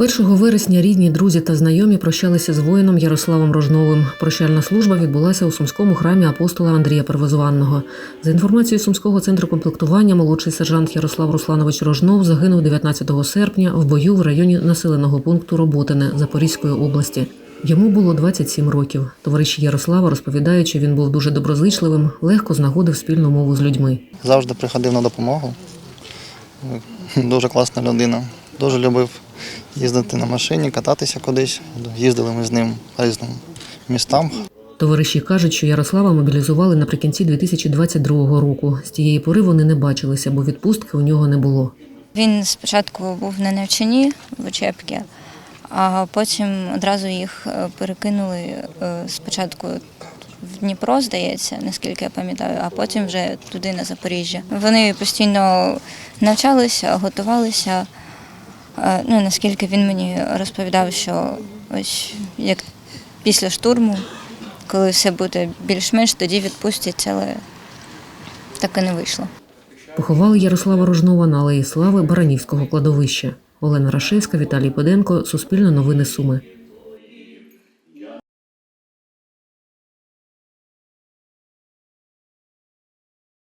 1 вересня рідні, друзі та знайомі прощалися з воїном Ярославом Рожновим. Прощальна служба відбулася у сумському храмі апостола Андрія Первозванного. За інформацією сумського центру комплектування, молодший сержант Ярослав Русланович Рожнов загинув 19 серпня в бою в районі населеного пункту Роботине Запорізької області. Йому було 27 років. Товариші Ярослава розповідають, що він був дуже доброзичливим, легко знаходив спільну мову з людьми. завжди приходив на допомогу. Дуже класна людина. Дуже любив їздити на машині, кататися кудись. Їздили ми з ним по різним містам. Товариші кажуть, що Ярослава мобілізували наприкінці 2022 року. З тієї пори вони не бачилися, бо відпустки у нього не було. Він спочатку був на навчанні в учебці, а потім одразу їх е, перекинули е, спочатку в Дніпро, здається, наскільки я пам'ятаю, а потім вже туди на Запоріжжя. Вони постійно навчалися, готувалися. Е, Ну, наскільки він мені розповідав, що ось як після штурму, коли все буде більш-менш, тоді відпустять, але так і не вийшло. Поховали Ярослава Рожнова на алеї Слави Баранівського кладовища. Олена Рашевська, Віталій Поденко, Суспільне новини Суми.